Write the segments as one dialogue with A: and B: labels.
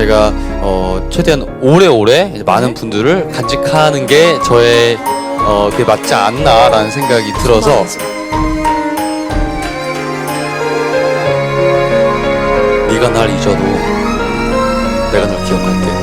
A: 제가 어, 최대한 오래오래 많은 분들을 간직하는 게 저의 어, 그게 맞지 않나라는 생각이 들어서 네가 날 잊어도 내가 널 기억할게.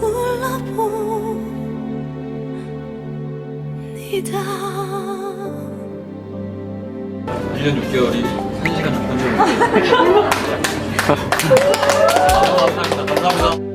B: 불러봅니다
A: 1년 6개월이 1시간 6분 정도. 감사합니다. 감사합니다.